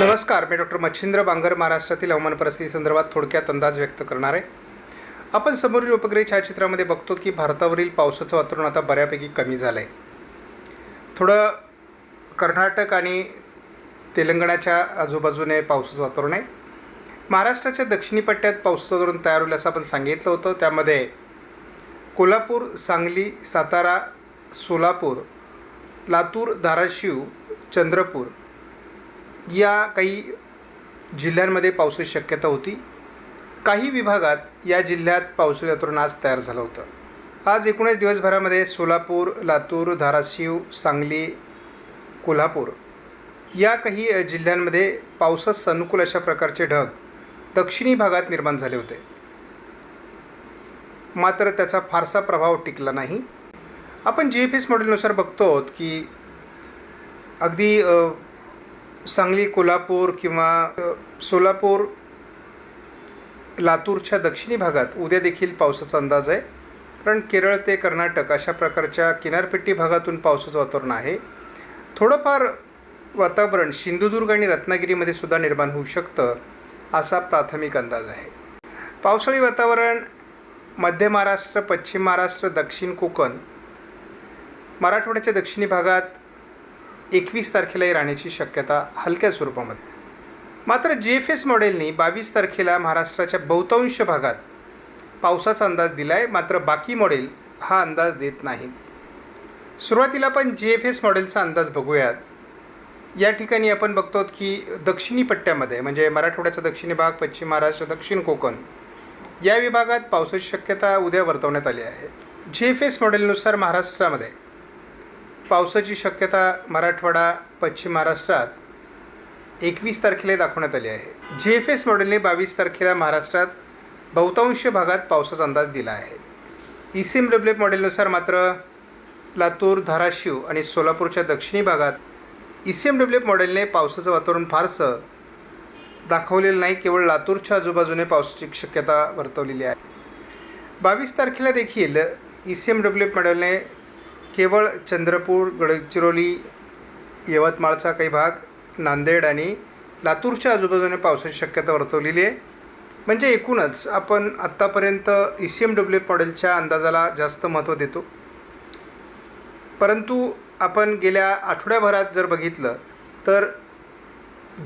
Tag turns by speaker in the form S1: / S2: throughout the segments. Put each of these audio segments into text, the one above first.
S1: नमस्कार मी डॉक्टर मच्छिंद्र बांगर महाराष्ट्रातील हवामान परिस्थिती संदर्भात थोडक्यात अंदाज व्यक्त करणार आहे. आपण समोरील उपग्रह छायाचित्रामध्ये बघतो की भारतावरील पावसाचं वातावरण आता बऱ्यापैकी कमी झालं आहे थोडं कर्नाटक आणि तेलंगणाच्या आजूबाजूने पावसाचं वातावरण आहे. महाराष्ट्राच्या दक्षिणी पट्ट्यात पावसाचं वातावरण तयार होईल असं आपण सांगितलं होतं. त्यामध्ये कोल्हापूर सांगली सातारा सोलापूर लातूर धाराशिव चंद्रपूर या काही जिल्ह्यांमध्ये पावसाची शक्यता होती. काही विभागात या जिल्ह्यात पावसाळी वातावरण आज तयार झालं होतं. आज एकूणच दिवसभरामध्ये सोलापूर लातूर धाराशिव सांगली कोल्हापूर या काही जिल्ह्यांमध्ये पावसास अनुकूल अशा प्रकारचे ढग दक्षिणी भागात निर्माण झाले होते. मात्र त्याचा फारसा प्रभाव टिकला नाही. आपण जी एफ एस मॉडेलनुसार बघतो की अगदी सांगली कोल्हापूर किंवा सोलापूर लातूरच्या दक्षिणी भागात उद्या देखील पावसाचा अंदाज आहे. कारण केरळ ते कर्नाटक अशा प्रकारच्या किनारपट्टी भागातून पावसाचं वातावरण आहे. थोडंफार वातावरण सिंधुदुर्ग आणि रत्नागिरीमध्ये सुद्धा निर्माण होऊ शकतं असा प्राथमिक अंदाज आहे. पावसाळी वातावरण मध्य महाराष्ट्र पश्चिम महाराष्ट्र दक्षिण कोकण मराठवाड्याच्या दक्षिणी भागात एकवीस तारखेलाही राहण्याची शक्यता हलक्या स्वरूपामध्ये. मात्र जी एफ एस मॉडेलनी बावीस तारखेला महाराष्ट्राच्या बहुतांश भागात पावसाचा अंदाज दिला आहे मात्र बाकी मॉडेल हा अंदाज देत नाहीत सुरुवातीला आपण जी एफ एस मॉडेलचा अंदाज बघूयात. या ठिकाणी आपण बघतो की दक्षिणी पट्ट्यामध्ये म्हणजे मराठवाड्याचा दक्षिणी भाग पश्चिम महाराष्ट्र दक्षिण कोकण या विभागात पावसाची शक्यता उद्या वर्तवण्यात आली आहे. जी एफ एस मॉडेलनुसार महाराष्ट्रामध्ये पावसाची शक्यता मराठवाडा पश्चिम महाराष्ट्रात एकवीस तारखेला दाखवण्यात आली आहे. जी एफ एस मॉडेलने बावीस तारखेला महाराष्ट्रात बहुतांश भागात पावसाचा अंदाज दिला आहे. E C M W F मॉडेलनुसार मात्र लातूर धाराशिव आणि सोलापूरच्या दक्षिणी भागात E C M W F मॉडेलने पावसाचं वातावरण फारसं दाखवलेलं नाही केवळ लातूरच्या आजूबाजूने पावसाची शक्यता वर्तवलेली आहे. बावीस तारखेला देखील E C M W F मॉडेलने केवळ चंद्रपूर गडचिरोली यवतमाळचा काही भाग नांदेड आणि लातूरच्या आजूबाजूने पावसाची शक्यता वर्तवलेली आहे. म्हणजे एकूणच आपण आत्तापर्यंत ई सी एम डब्ल्यू मॉडेलच्या अंदाजाला जास्त महत्त्व देतो. परंतु आपण गेल्या आठवड्याभरात जर बघितलं तर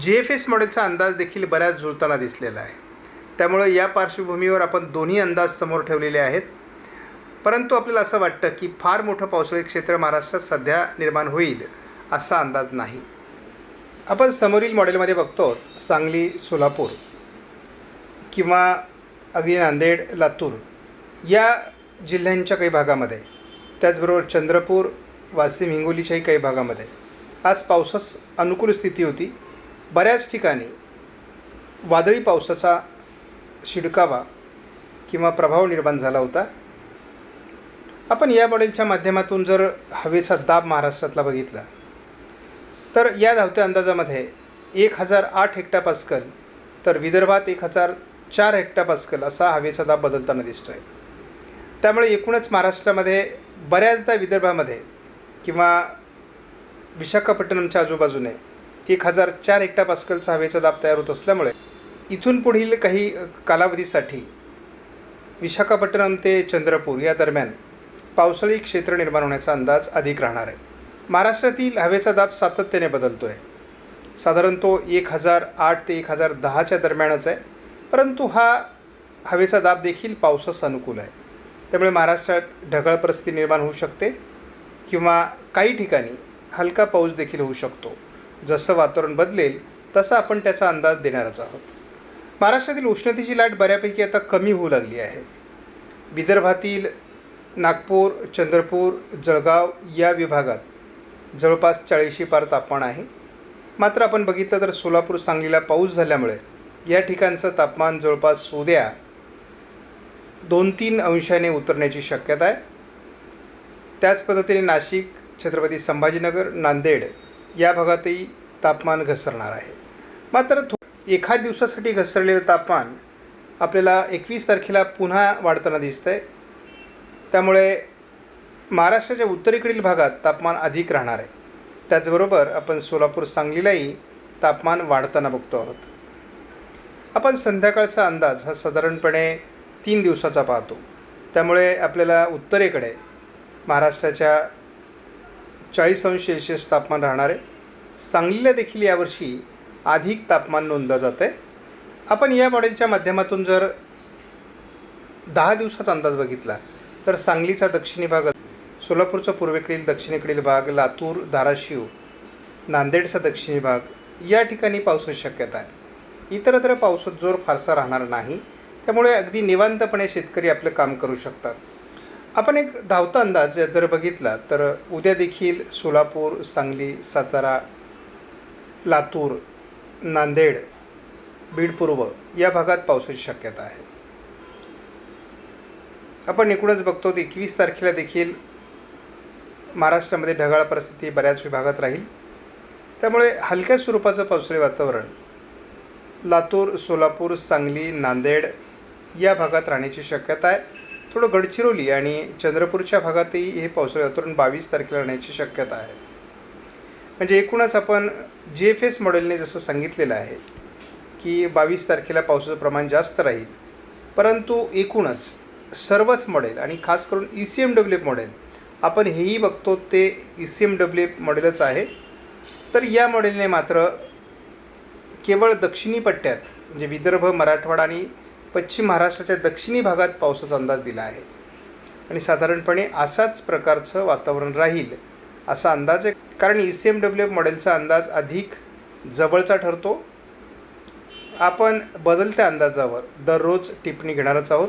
S1: जी एफ एस मॉडेलचा अंदाज देखील बऱ्याच जुळताना दिसलेला आहे. त्यामुळे या पार्श्वभूमीवर आपण दोन्ही अंदाज समोर ठेवलेले आहेत. परंतु आपल्याला असं वाटतं की फार मोठं पावसाळी क्षेत्र महाराष्ट्रात सध्या निर्माण होईल असा अंदाज नाही. आपण समोरील मॉडेलमध्ये बघतो सांगली सोलापूर किंवा अगदी नांदेड लातूर या जिल्ह्यांच्या काही भागामध्ये त्याचबरोबर चंद्रपूर वाशिम हिंगोलीच्याही काही भागामध्ये आज पावसास अनुकूल स्थिती होती. बऱ्याच ठिकाणी वादळी पावसाचा शिडकावा किंवा प्रभाव निर्माण झाला होता. आपण या मॉडेलच्या माध्यमातून जर हवेचा दाब महाराष्ट्रातला बघितला तर या धावत्या अंदाजामध्ये एक हजार आठ हेक्टापास्कल तर विदर्भात एक हजार चार हेक्टापास्कल असा हवेचा दाब बदलताना दिसतो आहे त्यामुळे एकूणच महाराष्ट्रामध्ये बऱ्याचदा विदर्भामध्ये किंवा विशाखापट्टणमच्या आजूबाजूने एक हजार चार हेक्टापास्कलचा हवेचा दाब तयार होत असल्यामुळे इथून पुढील काही कालावधीसाठी विशाखापट्टणम ते चंद्रपूर या दरम्यान पावसाळी क्षेत्र निर्माण होण्याचा अंदाज अधिक राहणार आहे. महाराष्ट्रातील हवेचा दाब सातत्याने बदलतो आहे साधारण तो एक हजार आठ ते एक हजार दहाच्या दरम्यानच आहे. परंतु हा हवेचा दाब देखील पावसास अनुकूल आहे. त्यामुळे महाराष्ट्रात ढगाळ परिस्थिती निर्माण होऊ शकते किंवा काही ठिकाणी हलका पाऊस देखील होऊ शकतो. जसं वातावरण बदलेल तसा आपण त्याचा अंदाज देणारच आहोत. महाराष्ट्रातील उष्णतेची लाट बऱ्यापैकी आता कमी होऊ लागली आहे. विदर्भातील नागपूर चंद्रपूर जळगाव या विभागात जवळपास चाळीशी पार तापमान आहे. मात्र आपण बघितलं तर सोलापूर सांगलीला पाऊस झाल्यामुळे या ठिकाणचं तापमान जवळपास उद्या दोन तीन अंशाने उतरण्याची शक्यता आहे. त्याच पद्धतीने नाशिक छत्रपती संभाजीनगर नांदेड या भागातही तापमान घसरणार आहे. मात्र थो एखाद दिवसासाठी घसरलेलं तापमान आपल्याला एकवीस तारखेला पुन्हा वाढताना दिसतं आहे त्यामुळे महाराष्ट्राच्या उत्तरेकडील भागात तापमान अधिक राहणार आहे. त्याचबरोबर आपण सोलापूर सांगलीलाही तापमान वाढताना बघतो आहोत. आपण संध्याकाळचा अंदाज हा साधारणपणे तीन दिवसाचा पाहतो. त्यामुळे आपल्याला उत्तरेकडे महाराष्ट्राच्या चाळीस अंश सेल्शियस तापमान राहणार आहे. सांगलीला देखील यावर्षी अधिक तापमान नोंदलं जातं आहे आपण या मॉडेलच्या माध्यमातून जर दहा दिवसाचा अंदाज बघितला तर सांगलीचा दक्षिणी भाग सोलापूरचा पूर्वेकडील दक्षिणेकडील भाग लातूर धाराशिव नांदेडचा दक्षिणी भाग. या ठिकाणी पावसाची शक्यता आहे. इतरत्र पावसात जोर फारसा राहणार नाही. त्यामुळे अगदी निवांतपणे शेतकरी आपलं काम करू शकतात. आपण एक धावता अंदाज जर बघितला तर उद्या देखील सोलापूर सांगली सातारा लातूर नांदेड बीड पूर्व या भागात पावसाची शक्यता आहे. आपण एकूणच बघतो एकवीस तारखेला देखील महाराष्ट्रामध्ये ढगाळ परिस्थिती बऱ्याच विभागात राहील. त्यामुळे हलक्या स्वरूपाचं पावसाळी वातावरण लातूर सोलापूर सांगली नांदेड या भागात राहण्याची शक्यता आहे. थोडं गडचिरोली आणि चंद्रपूरच्या भागातही हे पावसाळी वातावरण बावीस तारखेला राहण्याची शक्यता आहे. म्हणजे एकूणच आपण जी एफ एस मॉडेलने जसं सांगितलेलं आहे की बावीस तारखेला पावसाचं प्रमाण जास्त राहील. परंतु एकूणच सर्वच मॉडेल आणि खास करून E C M W F model आपण हेही बघतो ते E C M W F मॉडेलच आहे. तर या मॉडेलने मात्र केवळ दक्षिणी पट्ट्यात म्हणजे विदर्भ मराठवाडा आणि पश्चिम महाराष्ट्राच्या दक्षिणी भागात पावसाचा अंदाज दिला आहे. आणि साधारणपणे असाच प्रकारचं वातावरण राहील असा अंदाज आहे. कारण E C M W F मॉडेलचा अंदाज अधिक जवळचा ठरतो. आपण बदलत्या अंदाजावर दररोज टिप्पणी घेणारच आहोत.